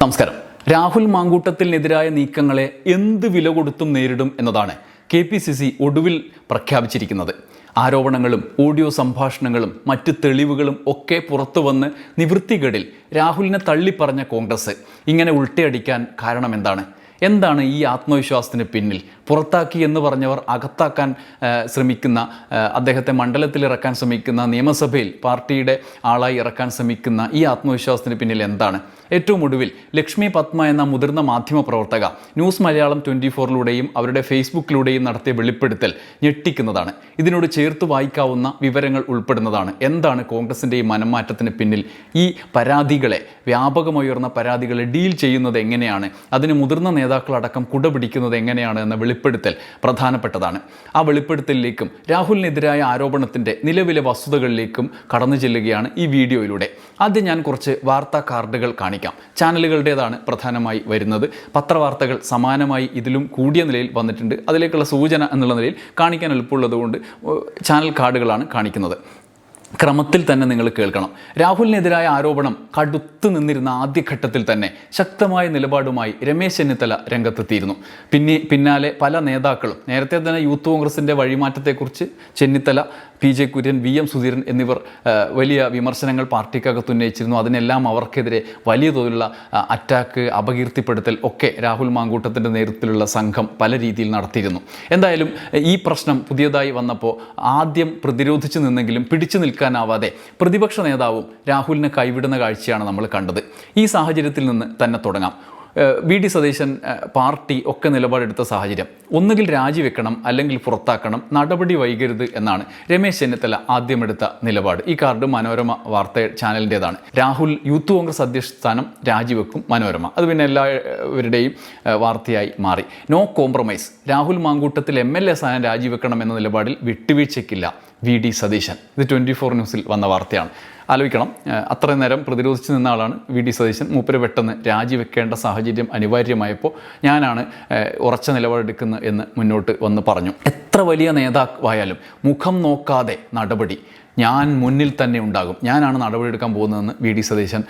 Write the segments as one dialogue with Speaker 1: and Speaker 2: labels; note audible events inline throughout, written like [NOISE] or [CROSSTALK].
Speaker 1: നമസ്കാരം. രാഹുൽ മാങ്കൂട്ടത്തിനെതിരായ നീക്കങ്ങളെ എന്ത് വില കൊടുത്തും നേരിടും എന്നതാണ് കെ പി സി സി ഒടുവിൽ പ്രഖ്യാപിച്ചിരിക്കുന്നത്. ആരോപണങ്ങളും ഓഡിയോ സംഭാഷണങ്ങളും മറ്റ് തെളിവുകളും ഒക്കെ പുറത്തു വന്ന് നിവൃത്തികേടിൽ രാഹുലിനെ തള്ളിപ്പറഞ്ഞ കോൺഗ്രസ് ഇങ്ങനെ ഉൾട്ടയടിക്കാൻ കാരണമെന്താണ്? എന്താണ് ഈ ആത്മവിശ്വാസത്തിന് പിന്നിൽ പുറത്താക്കി എന്ന് പറഞ്ഞവർ അകത്താക്കാൻ ശ്രമിക്കുന്ന അദ്ദേഹത്തെ മണ്ഡലത്തിൽ ഇറക്കാൻ ശ്രമിക്കുന്ന നിയമസഭയിൽ പാർട്ടിയുടെ ആളായി ഇറക്കാൻ ശ്രമിക്കുന്ന ഈ ആത്മവിശ്വാസത്തിന് പിന്നിൽ എന്താണ്? ഏറ്റവും ഒടുവിൽ ലക്ഷ്മി പത്മ എന്ന മുതിർന്ന മാധ്യമ പ്രവർത്തക ന്യൂസ് മലയാളം ട്വന്റി ഫോറിലൂടെയും അവരുടെ ഫേസ്ബുക്കിലൂടെയും നടത്തിയ വെളിപ്പെടുത്തൽ ഞെട്ടിക്കുന്നതാണ്. ഇതിനോട് ചേർത്ത് വായിക്കാവുന്ന വിവരങ്ങൾ ഉൾപ്പെടുന്നതാണ്. എന്താണ് കോൺഗ്രസിന്റെ ഈ മനംമാറ്റത്തിന് പിന്നിൽ? ഈ പരാതികളെ വ്യാപകമുയർന്ന പരാതികളെ ഡീൽ ചെയ്യുന്നത് എങ്ങനെയാണ്? അതിന് മുതിർന്ന നേതാക്കളടക്കം കുടപിടിക്കുന്നത് എങ്ങനെയാണ് എന്ന വെളിപ്പെടുത്തൽ പ്രധാനപ്പെട്ടതാണ്. ആ വെളിപ്പെടുത്തലിലേക്കും രാഹുലിനെതിരായ ആരോപണത്തിന്റെ നിലവിലെ വസ്തുതകളിലേക്കും കടന്നു ചെല്ലുകയാണ് ഈ വീഡിയോയിലൂടെ. ആദ്യം ഞാൻ കുറച്ച് വാർത്താ കാർഡുകൾ കാണിക്കാം. ചാനലുകളുടേതാണ് പ്രധാനമായി വരുന്നത്. പത്രവാർത്തകൾ സമാനമായി ഇതിലും കൂടിയ നിലയിൽ വന്നിട്ടുണ്ട്. അതിലേക്കുള്ള സൂചന എന്നുള്ള നിലയിൽ കാണിക്കാൻ എളുപ്പമുള്ളതുകൊണ്ട് ചാനൽ കാർഡുകളാണ് കാണിക്കുന്നത്. ക്രമത്തിൽ തന്നെ നിങ്ങൾ കേൾക്കണം. രാഹുലിനെതിരായ ആരോപണം കടുത്തു നിന്നിരുന്ന ആദ്യഘട്ടത്തിൽ തന്നെ ശക്തമായ നിലപാടുമായി രമേശ് ചെന്നിത്തല രംഗത്തെത്തിയിരുന്നു. പിന്നെ പിന്നാലെ പല നേതാക്കളും നേരത്തെ തന്നെ യൂത്ത് കോൺഗ്രസിന്റെ വഴിമാറ്റത്തെക്കുറിച്ച് Chennithala P J Kurien V M Sudheeran എന്നിവർ വലിയ വിമർശനങ്ങൾ പാർട്ടിക്കകത്ത് ഉന്നയിച്ചിരുന്നു. അതിനെല്ലാം അവർക്കെതിരെ വലിയ തോതിലുള്ള അറ്റാക്ക് അപകീർത്തിപ്പെടുത്തൽ ഒക്കെ രാഹുൽ മാങ്കൂട്ടത്തിന്റെ നേതൃത്വത്തിലുള്ള സംഘം പല രീതിയിൽ നടത്തിയിരുന്നു. എന്തായാലും ഈ പ്രശ്നം പുതിയതായി വന്നപ്പോൾ ആദ്യം പ്രതിരോധിച്ചു നിന്നെങ്കിലും പിടിച്ചു നിൽക്കാനാവാതെ പ്രതിപക്ഷ നേതാവും രാഹുലിനെ കൈവിടുന്ന കാഴ്ചയാണ് നമ്മൾ കണ്ടത്. ഈ സാഹചര്യത്തിൽ നിന്ന് തന്നെ തുടങ്ങാം. വി ഡി സതീശൻ പാർട്ടി ഒക്കെ നിലപാടെടുത്ത സാഹചര്യം. ഒന്നുകിൽ രാജിവെക്കണം അല്ലെങ്കിൽ പുറത്താക്കണം നടപടി വൈകരുത് എന്നാണ് രമേശ് ചെന്നിത്തല ആദ്യമെടുത്ത നിലപാട്. ഈ കാർഡ് മനോരമ വാർത്ത ചാനലിന്റെതാണ് രാഹുൽ യൂത്ത് കോൺഗ്രസ് അധ്യക്ഷ സ്ഥാനം രാജിവെക്കും മനോരമ. അത് പിന്നെ എല്ലാവരുടെയും വാർത്തയായി മാറി. No compromise. Rahul Mankoottathil M L A സ്ഥാനം രാജിവെക്കണം എന്ന നിലപാടിൽ വിട്ടുവീഴ്ചയ്ക്കില്ല വി ഡി സതീശൻ. ഇത് ട്വന്റി ഫോർ ന്യൂസിൽ വന്ന വാർത്തയാണ്. ആലോചിക്കണം. അത്രയും നേരം പ്രതിരോധിച്ച് നിന്ന ആളാണ് വി. ഡി സതീശൻ. മൂപ്പര് പെട്ടെന്ന് രാജിവെക്കേണ്ട സാഹചര്യം അനിവാര്യമായപ്പോൾ ഞാനാണ് ഉറച്ച നിലപാടെടുക്കുന്നത് എന്ന് മുന്നോട്ട് വന്ന് പറഞ്ഞു. എത്ര വലിയ നേതാവായാലും മുഖം നോക്കാതെ നടപടി ഞാൻ മുന്നിൽ തന്നെ ഉണ്ടാകും. ഞാനാണ് നടപടിയെടുക്കാൻ പോകുന്നതെന്ന് വി ഡി സതീശൻ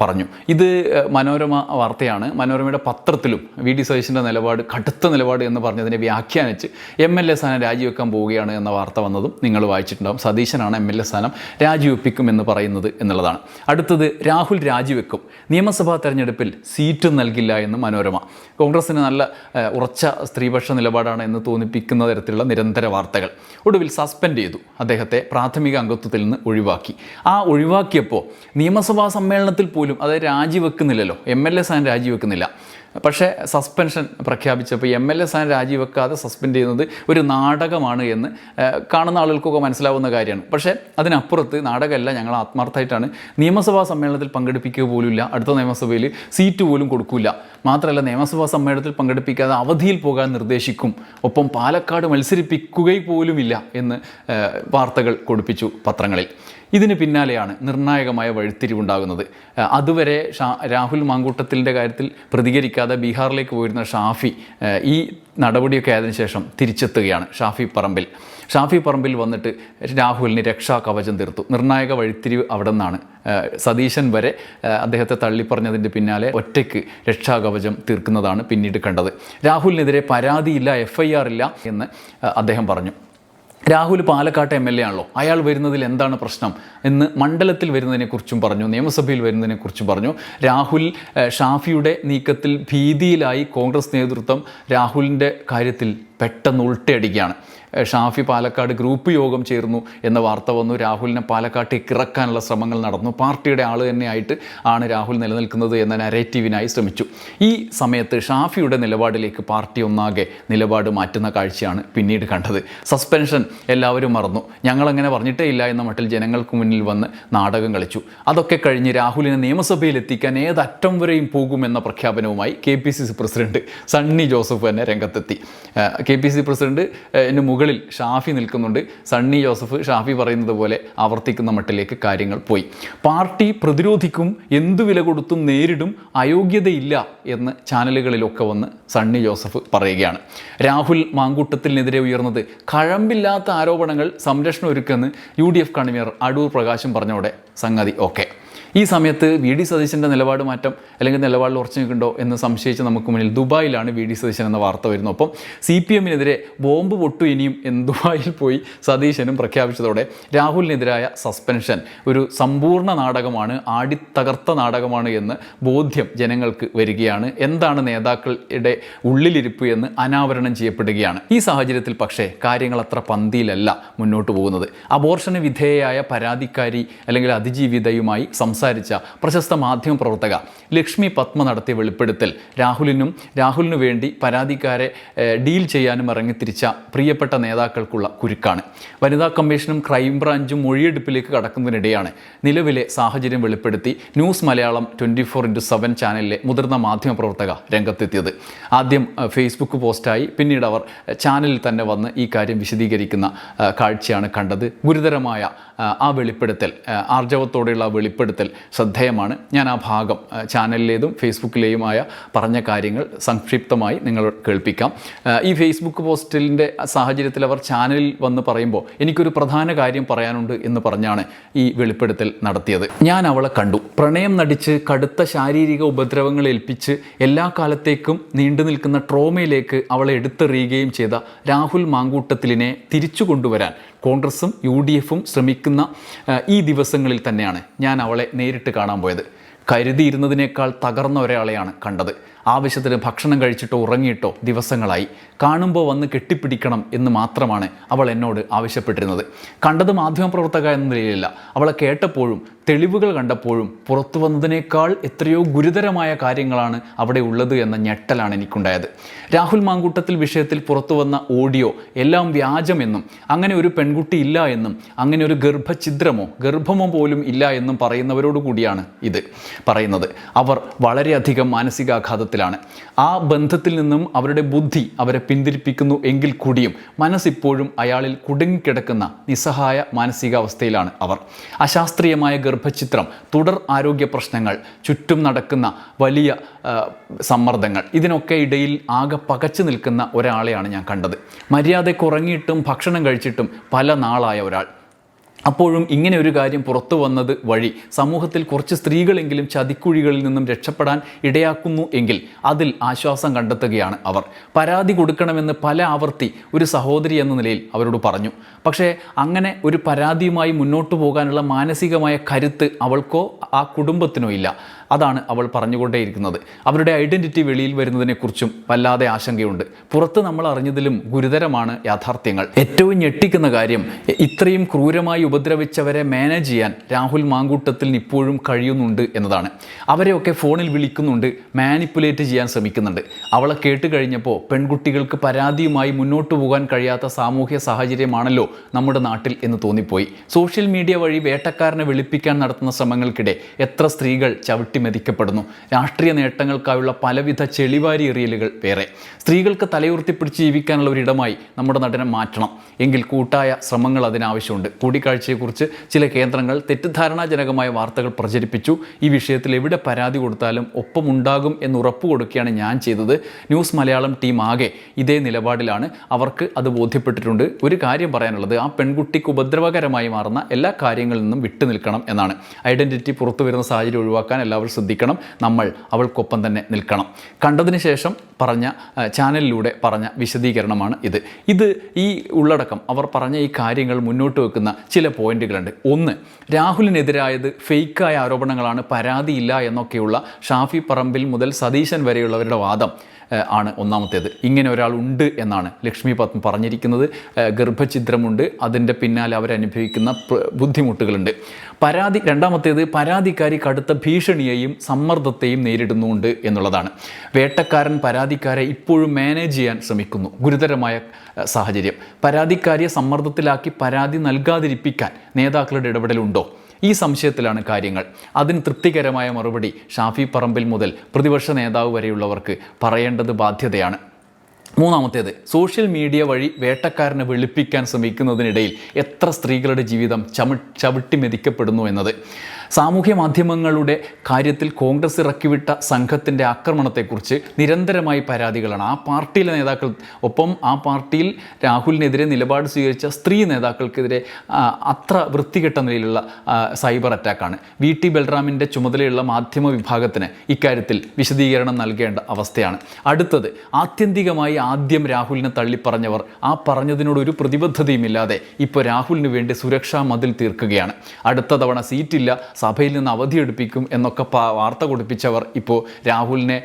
Speaker 1: പറഞ്ഞു. ഇത് മനോരമ വാർത്തയാണ്. മനോരമയുടെ പത്രത്തിലും വി ഡി സതീശന്റെ നിലപാട് കടുത്ത നിലപാട് എന്ന് പറഞ്ഞതിനെ വ്യാഖ്യാനിച്ച് എം എൽ എ സ്ഥാനം രാജിവെക്കാൻ പോവുകയാണ് എന്ന വാർത്ത വന്നതും നിങ്ങൾ വായിച്ചിട്ടുണ്ടാകും സതീശനാണ് എം എൽ എ സ്ഥാനം രാജിവെപ്പിക്കും എന്ന് പറയുന്നത് എന്നുള്ളതാണ്. അടുത്തത് രാഹുൽ രാജിവെക്കും. നിയമസഭാ തെരഞ്ഞെടുപ്പിൽ സീറ്റ് നൽകില്ല എന്ന് മനോരമ. കോൺഗ്രസിന് നല്ല ഉറച്ച സ്ത്രീപക്ഷ നിലപാടാണ് എന്ന് തോന്നിപ്പിക്കുന്ന തരത്തിലുള്ള നിരന്തര വാർത്തകൾ. ഒടുവിൽ സസ്പെൻഡ് ചെയ്തു. അദ്ദേഹത്തെ പ്രാഥമിക അംഗത്വത്തിൽ നിന്ന് ഒഴിവാക്കി. ആ ഒഴിവാക്കിയപ്പോൾ നിയമസഭാ സമ്മേളനത്തിൽ പോലും അത് രാജിവെക്കുന്നില്ലല്ലോ. എം എൽ എ സ്ഥാനം രാജിവെക്കുന്നില്ല. പക്ഷേ സസ്പെൻഷൻ പ്രഖ്യാപിച്ചപ്പോൾ എം എൽ എ സ്ഥാനം രാജിവെക്കാതെ സസ്പെൻഡ് ചെയ്യുന്നത് ഒരു നാടകമാണ് എന്ന് കാണുന്ന ആളുകൾക്കൊക്കെ മനസ്സിലാവുന്ന കാര്യമാണ്. പക്ഷേ അതിനപ്പുറത്ത് നാടകമല്ല ഞങ്ങൾ ആത്മാർത്ഥമായിട്ടാണ് നിയമസഭാ സമ്മേളനത്തിൽ പങ്കെടുപ്പിക്കുക പോലുമില്ല. അടുത്ത നിയമസഭയിൽ സീറ്റ് പോലും കൊടുക്കില്ല മാത്രമല്ല നിയമസഭാ സമ്മേളനത്തിൽ പങ്കെടുപ്പിക്കാതെ അവധിയിൽ പോകാൻ നിർദ്ദേശിക്കും. ഒപ്പം പാലക്കാട് മത്സരിപ്പിക്കുകയും പോലുമില്ല എന്ന് വാർത്തകൾ കൊടുപ്പിച്ചു പത്രങ്ങളിൽ. ഇതിന് പിന്നാലെയാണ് നിർണായകമായ വഴിത്തിരിവുണ്ടാകുന്നത്. അതുവരെ ഷാ രാഹുൽ മാങ്കൂട്ടത്തിന്റെ കാര്യത്തിൽ പ്രതികരിക്കാതെ ബീഹാറിലേക്ക് പോയിരുന്ന ഷാഫി ഈ നടപടിയൊക്കെ ആയതിനു ശേഷം തിരിച്ചെത്തുകയാണ് ഷാഫി പറമ്പിൽ. ഷാഫി പറമ്പിൽ വന്നിട്ട് രാഹുലിന് രക്ഷാ കവചം തീർത്തു. നിർണായക വഴിത്തിരിവ് അവിടെ നിന്നാണ് സതീശൻ വരെ അദ്ദേഹത്തെ തള്ളിപ്പറഞ്ഞതിന്റെ പിന്നാലെ ഒറ്റയ്ക്ക് രക്ഷാകവചം തീർക്കുന്നതാണ് പിന്നീട് കണ്ടത്. രാഹുലിനെതിരെ പരാതിയില്ല എഫ് ഐ ആർ ഇല്ല എന്ന് അദ്ദേഹം പറഞ്ഞു. രാഹുൽ പാലക്കാട്ട് എം എൽ എ ആണല്ലോ. അയാൾ വരുന്നതിൽ എന്താണ് പ്രശ്നം എന്ന് മണ്ഡലത്തിൽ വരുന്നതിനെക്കുറിച്ചും പറഞ്ഞു നിയമസഭയിൽ വരുന്നതിനെക്കുറിച്ചും പറഞ്ഞു. രാഹുൽ ഷാഫിയുടെ നീക്കത്തിൽ ഭീതിയിലായി കോൺഗ്രസ് നേതൃത്വം രാഹുലിന്റെ കാര്യത്തിൽ പെട്ടെന്ന് ഉൾട്ടയടിക്കുകയാണ് ഷാഫി പാലക്കാട് ഗ്രൂപ്പ് യോഗം ചേർന്നു എന്ന വാർത്ത വന്നു. രാഹുലിനെ പാലക്കാട്ടേക്ക് ഇറക്കാനുള്ള ശ്രമങ്ങൾ നടന്നു. പാർട്ടിയുടെ ആൾ തന്നെയായിട്ട് ആണ് രാഹുൽ നിലനിൽക്കുന്നത് എന്ന നരേറ്റീവിനായി ശ്രമിച്ചു. ഈ സമയത്ത് ഷാഫിയുടെ നിലപാടിലേക്ക് പാർട്ടി ഒന്നാകെ നിലപാട് മാറ്റുന്ന കാഴ്ചയാണ് പിന്നീട് കണ്ടത്. സസ്പെൻഷൻ എല്ലാവരും മറന്നു. ഞങ്ങളങ്ങനെ പറഞ്ഞിട്ടേ ഇല്ല എന്ന മട്ടിൽ ജനങ്ങൾക്ക് മുന്നിൽ വന്ന് നാടകം കളിച്ചു. അതൊക്കെ കഴിഞ്ഞ് രാഹുലിനെ നിയമസഭയിൽ എത്തിക്കാൻ ഏതറ്റം വരെയും പോകുമെന്ന പ്രഖ്യാപനവുമായി K P C C president Sunny Joseph തന്നെ രംഗത്തെത്തി. കെ പി സി പ്രസിഡന്റ് ഏഹ്, മുകളിൽ ഷാഫി നിൽക്കുന്നുണ്ട്. സണ്ണി ജോസഫ് ഷാഫി പറയുന്നത് പോലെ ആവർത്തിക്കുന്ന മട്ടിലേക്ക് കാര്യങ്ങൾ പോയി. പാർട്ടി പ്രതിരോധിക്കും എന്തു വില കൊടുത്തും നേരിടും അയോഗ്യതയില്ല എന്ന് ചാനലുകളിലൊക്കെ വന്ന് സണ്ണി ജോസഫ് പറയുകയാണ്. രാഹുൽ മാങ്കൂട്ടത്തിനെതിരെ ഉയർന്നത് കഴമ്പില്ലാത്ത ആരോപണങ്ങൾ സംരക്ഷണം ഒരുക്കെന്ന് U D F convener Adoor പ്രകാശം പറഞ്ഞോടെ സംഗതി ഓക്കെ. ഈ സമയത്ത് വി ഡി സതീശന്റെ നിലപാട് മാറ്റം അല്ലെങ്കിൽ നിലപാടിൽ ഉറച്ചു നിൽക്കുന്നുണ്ടോ എന്ന് സംശയിച്ച് നമുക്ക് മുന്നിൽ ദുബായിലാണ് വി ഡി സതീശൻ എന്ന വാർത്ത വരുന്നത്. ഒപ്പം സി പി എമ്മിനെതിരെ ബോംബ് പൊട്ടു ഇനിയും എന്ന് [LAUGHS] ദുബായിൽ പോയി സതീശനും പ്രഖ്യാപിച്ചതോടെ രാഹുലിനെതിരായ സസ്പെൻഷൻ ഒരു സമ്പൂർണ നാടകമാണ് ആടിത്തകർത്ത നാടകമാണ് എന്ന് ബോധ്യം ജനങ്ങൾക്ക് വരികയാണ്. എന്താണ് നേതാക്കളുടെ ഉള്ളിലിരിപ്പ് എന്ന് അനാവരണം ചെയ്യപ്പെടുകയാണ്. ഈ സാഹചര്യത്തിൽ പക്ഷേ കാര്യങ്ങൾ അത്ര പന്തിയിലല്ല മുന്നോട്ട് പോകുന്നത്. അബോർഷന് വിധേയയായ പരാതിക്കാരി അല്ലെങ്കിൽ അതിജീവിതയുമായി സംസാരിച്ച പ്രശസ്ത മാധ്യമ പ്രവർത്തക ലക്ഷ്മി പത്മ നടത്തിയ വെളിപ്പെടുത്തൽ. രാഹുലിനും രാഹുലിനു വേണ്ടി പരാതിക്കാരെ ഡീൽ ചെയ്യാനും ഇറങ്ങിത്തിരിച്ച പ്രിയപ്പെട്ട നേതാക്കൾക്കുള്ള കുരുക്കാണ്. വനിതാ കമ്മീഷനും ക്രൈംബ്രാഞ്ചും മൊഴിയെടുപ്പിലേക്ക് കടക്കുന്നതിനിടെയാണ് നിലവിലെ സാഹചര്യം വെളിപ്പെടുത്തി news Malayalam twenty four into seven ചാനലിലെ മുതിർന്ന മാധ്യമ പ്രവർത്തക രംഗത്തെത്തിയത്. ആദ്യം ഫേസ്ബുക്ക് പോസ്റ്റായി പിന്നീട് അവർ ചാനലിൽ തന്നെ വന്ന് ഈ കാര്യം വിശദീകരിക്കുന്ന കാഴ്ചയാണ് കണ്ടത്. ഗുരുതരമായ ആ വെളിപ്പെടുത്തൽ ആർജവത്തോടെയുള്ള ആ വെളിപ്പെടുത്തൽ ശ്രദ്ധേയമാണ്. ഞാൻ ആ ഭാഗം ചാനലിലേതും ഫേസ്ബുക്കിലെയുമായ പറഞ്ഞ കാര്യങ്ങൾ സംക്ഷിപ്തമായി നിങ്ങൾ കേൾപ്പിക്കാം. ഈ ഫേസ്ബുക്ക് പോസ്റ്റിന്റെ സാഹചര്യത്തിൽ അവർ ചാനലിൽ വന്ന് പറയുമ്പോൾ എനിക്കൊരു പ്രധാന കാര്യം പറയാനുണ്ട് എന്ന് പറഞ്ഞാണ് ഈ വെളിപ്പെടുത്തൽ നടത്തിയത്. ഞാൻ അവളെ കണ്ടു. പ്രണയം നടിച്ച് കടുത്ത ശാരീരിക ഉപദ്രവങ്ങൾ ഏൽപ്പിച്ച് എല്ലാ കാലത്തേക്കും നീണ്ടു നിൽക്കുന്ന ട്രോമയിലേക്ക് അവളെ എടുത്തെറിയുകയും ചെയ്ത രാഹുൽ മാങ്കൂട്ടത്തിലിനെ തിരിച്ചു കൊണ്ടുവരാൻ കോൺഗ്രസും യു ഡി എഫും ശ്രമിക്കുന്ന ഈ ദിവസങ്ങളിൽ തന്നെയാണ് ഞാൻ അവളെ നേരിട്ട് കാണാൻ പോയത്. കരുതിയിരുന്നതിനേക്കാൾ തകർന്ന ഒരാളെയാണ് കണ്ടത്. ആവശ്യത്തിന് ഭക്ഷണം കഴിച്ചിട്ടോ ഉറങ്ങിയിട്ടോ ദിവസങ്ങളായി. കാണുമ്പോൾ വന്ന് കെട്ടിപ്പിടിക്കണം എന്ന് മാത്രമാണ് അവൾ എന്നോട് ആവശ്യപ്പെട്ടിരുന്നത്. കണ്ടത് മാധ്യമപ്രവർത്തക എന്ന നിലയിലല്ല. അവളെ കേട്ടപ്പോഴും തെളിവുകൾ കണ്ടപ്പോഴും പുറത്തു വന്നതിനേക്കാൾ എത്രയോ ഗുരുതരമായ കാര്യങ്ങളാണ് അവിടെ ഉള്ളത് എന്ന ഞെട്ടലാണ് എനിക്കുണ്ടായത്. രാഹുൽ മാങ്കൂട്ടത്തിൽ വിഷയത്തിൽ പുറത്തു വന്ന ഓഡിയോ എല്ലാം വ്യാജമെന്നും അങ്ങനെ ഒരു പെൺകുട്ടി ഇല്ല എന്നും അങ്ങനെ ഒരു ഗർഭഛിദ്രമോ ഗർഭമോ പോലും ഇല്ല എന്നും പറയുന്നവരോട് കൂടിയാണ് ഇത് പറയുന്നത്. അവർ വളരെയധികം മാനസികാഘാതത്തിലാണ്. ആ ബന്ധത്തിൽ നിന്നും അവരുടെ ബുദ്ധി അവരെ പിന്തിരിപ്പിക്കുന്നു എങ്കിൽ കൂടിയും മനസ്സിപ്പോഴും അയാളിൽ കുടുങ്ങിക്കിടക്കുന്ന നിസ്സഹായ മാനസികാവസ്ഥയിലാണ് അവർ. അശാസ്ത്രീയമായ ഗർഭചിത്രം തുടർ ആരോഗ്യ പ്രശ്നങ്ങൾ ചുറ്റും നടക്കുന്ന വലിയ സമ്മർദ്ദങ്ങൾ ഇതിനൊക്കെ ഇടയിൽ ആകെ പകച്ചു നിൽക്കുന്ന ഒരാളെയാണ് ഞാൻ കണ്ടത്. മര്യാദയ്ക്ക് ഉറങ്ങിയിട്ടും ഭക്ഷണം കഴിച്ചിട്ടും പല നാളായ ഒരാൾ. അപ്പോഴും ഇങ്ങനെ ഒരു കാര്യം പുറത്തു വന്നത് വഴി സമൂഹത്തിൽ കുറച്ച് സ്ത്രീകളെങ്കിലും ചതിക്കുഴികളിൽ നിന്നും രക്ഷപ്പെടാൻ ഇടയാക്കുന്നു എങ്കിൽ അതിൽ ആശ്വാസം കണ്ടെത്തുകയാണ് അവർ. പരാതി കൊടുക്കണമെന്ന് പല ആവർത്തി ഒരു സഹോദരി എന്ന നിലയിൽ അവരോട് പറഞ്ഞു. പക്ഷേ അങ്ങനെ ഒരു പരാതിയുമായി മുന്നോട്ട് പോകാനുള്ള മാനസികമായ കരുത്ത് അവൾക്കോ ആ കുടുംബത്തിനോ ഇല്ല. അതാണ് അവൾ പറഞ്ഞുകൊണ്ടേയിരിക്കുന്നത്. അവരുടെ ഐഡന്റിറ്റി വെളിയിൽ വരുന്നതിനെക്കുറിച്ചും വല്ലാതെ ആശങ്കയുണ്ട്. പുറത്ത് നമ്മൾ അറിഞ്ഞതിലും ഗുരുതരമാണ് യാഥാർത്ഥ്യങ്ങൾ. ഏറ്റവും ഞെട്ടിക്കുന്ന കാര്യം ഇത്രയും ക്രൂരമായി ഉപദ്രവിച്ചവരെ മാനേജ് ചെയ്യാൻ രാഹുൽ മാങ്കൂട്ടത്തിൽ ഇപ്പോഴും കഴിയുന്നുണ്ട് എന്നതാണ്. അവരെയൊക്കെ ഫോണിൽ വിളിക്കുന്നുണ്ട് മാനിപ്പുലേറ്റ് ചെയ്യാൻ ശ്രമിക്കുന്നുണ്ട്. അവളെ കേട്ട് കഴിഞ്ഞപ്പോൾ പെൺകുട്ടികൾക്ക് പരാതിയുമായി മുന്നോട്ട് പോകാൻ കഴിയാത്ത സാമൂഹ്യ സാഹചര്യമാണല്ലോ നമ്മുടെ നാട്ടിൽ എന്ന് തോന്നിപ്പോയി. സോഷ്യൽ മീഡിയ വഴി വേട്ടക്കാരനെ വെളുപ്പിക്കാൻ നടത്തുന്ന ശ്രമങ്ങൾക്കിടെ എത്ര സ്ത്രീകൾ ചവിട്ടി മെതിക്കപ്പെടുന്നു രാഷ്ട്രീയ നേട്ടങ്ങൾക്കായുള്ള പലവിധ ചെളിവാരി എറിയലുകൾ വേറെ. സ്ത്രീകൾക്ക് തലയുർത്തിപ്പിടിച്ച് ജീവിക്കാനുള്ള ഒരിടമായി നമ്മുടെ നടനം മാറ്റണം. എങ്കിൽ കൂട്ടായ ശ്രമങ്ങൾ അതിനാവശ്യമുണ്ട്. കൂടിക്കാഴ്ചയെക്കുറിച്ച് ചില കേന്ദ്രങ്ങൾ തെറ്റിദ്ധാരണാജനകമായ വാർത്തകൾ പ്രചരിപ്പിച്ചു. ഈ വിഷയത്തിൽ എവിടെ പരാതി കൊടുത്താലും ഒപ്പമുണ്ടാകും എന്ന് ഉറപ്പ് കൊടുക്കുകയാണ് ഞാൻ ചെയ്തത്. ന്യൂസ് മലയാളം ടീം ആകെ ഇതേ നിലപാടിലാണ്. അവർക്ക് അത് ബോധ്യപ്പെട്ടിട്ടുണ്ട്. ഒരു കാര്യം പറയാനുള്ളത് ആ പെൺകുട്ടിക്ക് ഉപദ്രവകരമായി മാറുന്ന എല്ലാ കാര്യങ്ങളിൽ നിന്നും വിട്ടു നിൽക്കണം എന്നാണ്. ഐഡന്റിറ്റി പുറത്തു വരുന്ന സാഹചര്യം ഒഴിവാക്കാൻ എല്ലാവരും ശ്രദ്ധിക്കണം. നമ്മൾ അവൾക്കൊപ്പം തന്നെ നിൽക്കണം. കണ്ടതിന് ശേഷം പറഞ്ഞ ചാനലിലൂടെ പറഞ്ഞ വിശദീകരണമാണ് ഇത്. ഇത് ഈ ഉള്ളടക്കം അവർ പറഞ്ഞ ഈ കാര്യങ്ങൾ മുന്നോട്ട് വെക്കുന്ന ചില പോയിന്റുകളുണ്ട്. ഒന്ന് രാഹുലിനെതിരായത് ഫേക്കായ ആരോപണങ്ങളാണ് പരാതിയില്ല എന്നൊക്കെയുള്ള ഷാഫി പറമ്പിൽ മുതൽ സതീശൻ വരെയുള്ളവരുടെ വാദം. ആണ് ഒന്നാമത്തേത്. ഇങ്ങനെ ഒരാൾ ഉണ്ട് എന്നാണ് ലക്ഷ്മി പത്മ പറഞ്ഞിരിക്കുന്നത്. ഗർഭഛിദ്രമുണ്ട്. അതിന്റെ പിന്നാലെ അവരനുഭവിക്കുന്ന ബുദ്ധിമുട്ടുകളുണ്ട്. പരാതി രണ്ടാമത്തേത് പരാതിക്കാരി കടുത്ത ഭീഷണിയെയും സമ്മർദ്ദത്തെയും നേരിടുന്നുണ്ട് എന്നുള്ളതാണ്. വേട്ടക്കാരൻ പരാതിക്കാരെ ഇപ്പോഴും മാനേജ് ചെയ്യാൻ ശ്രമിക്കുന്നു. ഗുരുതരമായ സാഹചര്യം. പരാതിക്കാരിയെ സമ്മർദ്ദത്തിലാക്കി പരാതി നൽകാതിരിപ്പിക്കാൻ നേതാക്കളുടെ ഇടപെടലുണ്ടോ? ഈ സംശയത്തിലാണ് കാര്യങ്ങൾ. അതിന് തൃപ്തികരമായ മറുപടി ഷാഫി പറമ്പിൽ മുതൽ പ്രതിപക്ഷ നേതാവ് വരെയുള്ളവർക്ക് പറയേണ്ടത് ബാധ്യതയാണ്. മൂന്നാമത്തേത് സോഷ്യൽ മീഡിയ വഴി വേട്ടക്കാരനെ വെളുപ്പിക്കാൻ ശ്രമിക്കുന്നതിനിടയിൽ എത്ര സ്ത്രീകളുടെ ജീവിതം ചമി ചവിട്ടി മെതിക്കപ്പെടുന്നു എന്നത്. സാമൂഹ്യ മാധ്യമങ്ങളുടെ കാര്യത്തിൽ കോൺഗ്രസ് ഇറക്കിവിട്ട സംഘത്തിന്റെ ആക്രമണത്തെക്കുറിച്ച് നിരന്തരമായി പരാതികളാണ്. ആ പാർട്ടിയിലെ നേതാക്കൾ ഒപ്പം ആ പാർട്ടിയിൽ രാഹുലിനെതിരെ നിലപാട് സ്വീകരിച്ച സ്ത്രീ നേതാക്കൾക്കെതിരെ അത്ര വൃത്തികെട്ട നിലയിലുള്ള സൈബർ അറ്റാക്കാണ്. വി ടി ബൽറാമിന്റെ ചുമതലയുള്ള മാധ്യമ വിഭാഗത്തിന് ഇക്കാര്യത്തിൽ വിശദീകരണം നൽകേണ്ട അവസ്ഥയാണ്. അടുത്തത് ആത്യന്തികമായി ആദ്യം രാഹുലിനെ തള്ളിപ്പറഞ്ഞവർ. ആ പറഞ്ഞതിനോട് ഒരു പ്രതിബദ്ധതയുമില്ലാതെ ഇപ്പോൾ രാഹുലിന് വേണ്ടി സുരക്ഷാ മതിൽ തീർക്കുകയാണ്. അടുത്ത തവണ സീറ്റില്ല സഭയിൽ നിന്ന് അവധിയെടുപ്പിക്കും എന്നൊക്കെ വാർത്ത കൊടുപ്പിച്ചവർ ഇപ്പോൾ രാഹുലിനെ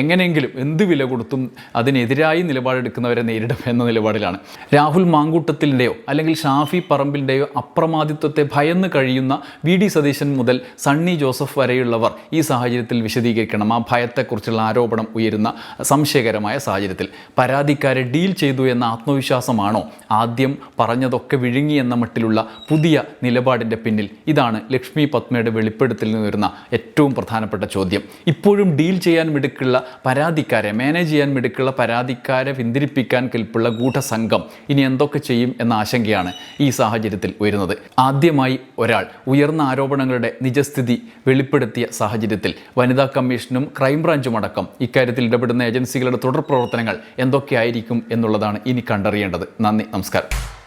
Speaker 1: എങ്ങനെയെങ്കിലും എന്ത് വില കൊടുത്തും അതിനെതിരായി നിലപാടെടുക്കുന്നവരെ നേരിടും എന്ന നിലപാടിലാണ്. രാഹുൽ മാങ്കൂട്ടത്തിന്റെയോ അല്ലെങ്കിൽ ഷാഫി പറമ്പിന്റെയോ അപ്രമാദിത്വത്തെ ഭയന്ന് കഴിയുന്ന വി ഡി സതീശൻ മുതൽ സണ്ണി ജോസഫ് വരെയുള്ളവർ ഈ സാഹചര്യത്തിൽ വിശദീകരിക്കണം. ആ ഭയത്തെക്കുറിച്ചുള്ള ആരോപണം ഉയരുന്ന സംശയകരമായ സാഹചര്യത്തിൽ. പരാതിക്കാരെ ഡീൽ ചെയ്തു എന്ന ആത്മവിശ്വാസമാണോ? ആദ്യം പറഞ്ഞതൊക്കെ വിഴുങ്ങി എന്ന മട്ടിലുള്ള പുതിയ നിലപാടിന്റെ പിന്നിൽ ഇതാണ് ലക്ഷ്മി പത്മയുടെ വെളിപ്പെടുത്തിൽ നിന്ന് വരുന്ന ഏറ്റവും പ്രധാനപ്പെട്ട ചോദ്യം. ഇപ്പോഴും ഡീൽ ചെയ്യാൻ മിടുക്കുള്ള പരാതിക്കാരെ മാനേജ് ചെയ്യാൻ മിടുക്കുള്ള പരാതിക്കാരെ പിന്തിരിപ്പിക്കാൻ കെൽപ്പുള്ള ഗൂഢസംഘം ഇനി എന്തൊക്കെ ചെയ്യും എന്ന ആശങ്കയാണ് ഈ സാഹചര്യത്തിൽ ഉയരുന്നത്. ആദ്യമായി ഒരാൾ ഉയർന്ന ആരോപണങ്ങളുടെ നിജസ്ഥിതി വെളിപ്പെടുത്തിയ സാഹചര്യത്തിൽ വനിതാ കമ്മീഷനും ക്രൈംബ്രാഞ്ചും അടക്കം ഇക്കാര്യത്തിൽ ഇടപെടുന്ന ഏജൻസികളുടെ തുടർ പ്രവർത്തനങ്ങൾ എന്തൊക്കെയായിരിക്കും എന്നുള്ളതാണ് ഇനി കണ്ടറിയേണ്ടത്. നന്ദി നമസ്കാരം.